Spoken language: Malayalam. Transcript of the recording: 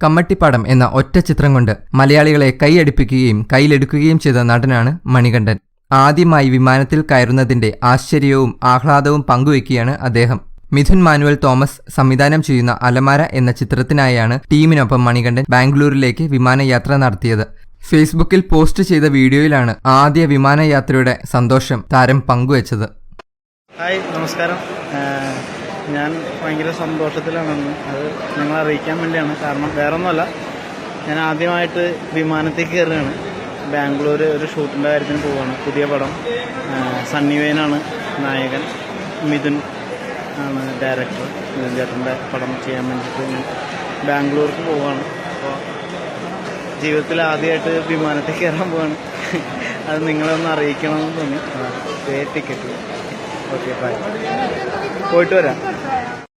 കമ്മട്ടിപ്പാടം എന്ന ഒറ്റ ചിത്രം കൊണ്ട് മലയാളികളെ കൈയടിപ്പിക്കുകയും കയ്യിലെടുക്കുകയും ചെയ്ത നടനാണ് മണികണ്ഠൻ. ആദ്യമായി വിമാനത്തിൽ കയറുന്നതിന്റെ ആശ്ചര്യവും ആഹ്ലാദവും പങ്കുവയ്ക്കുകയാണ് അദ്ദേഹം. മിഥുൻ മാനുവൽ തോമസ് സംവിധാനം ചെയ്യുന്ന അലമാര എന്ന ചിത്രത്തിനായാണ് ടീമിനൊപ്പം മണികണ്ഠൻ ബാംഗ്ലൂരിലേക്ക് വിമാനയാത്ര നടത്തിയത്. ഫേസ്ബുക്കിൽ പോസ്റ്റ് ചെയ്ത വീഡിയോയിലാണ് ആദ്യ വിമാനയാത്രയുടെ സന്തോഷം താരം പങ്കുവച്ചത്. ഹായ് നമസ്കാരം. ഞാൻ ഭയങ്കര സന്തോഷത്തിലാണെന്ന് അത് നിങ്ങളെ അറിയിക്കാൻ വേണ്ടിയാണ്. കാരണം വേറൊന്നുമല്ല ഞാൻ ആദ്യമായിട്ട് വിമാനത്തിൽ കയറുകയാണ്. ബാംഗ്ലൂർ ഒരു ഷൂട്ടിന്റെ കാര്യത്തിന് പോവുകയാണ് പുതിയ പടം സണ്ണി വെയിനാണ് നായകൻ മിഥുൻ ആണ് ഡയറക്ടർ മിഥുൻ ചേട്ടന്റെ പടം ചെയ്യാൻ വേണ്ടിയിട്ട് ഞാൻ ബാംഗ്ലൂർക്ക് പോവുകയാണ് അപ്പോൾ ജീവിതത്തിൽ ആദ്യമായിട്ട് വിമാനത്തിൽ കയറാൻ പോവാണ്. അത് നിങ്ങളെ ഒന്ന് അറിയിക്കണമെന്ന് തോന്നി. ടിക്കറ്റ് ഓക്കെ ബൈ പോയിട്ട് വരാം.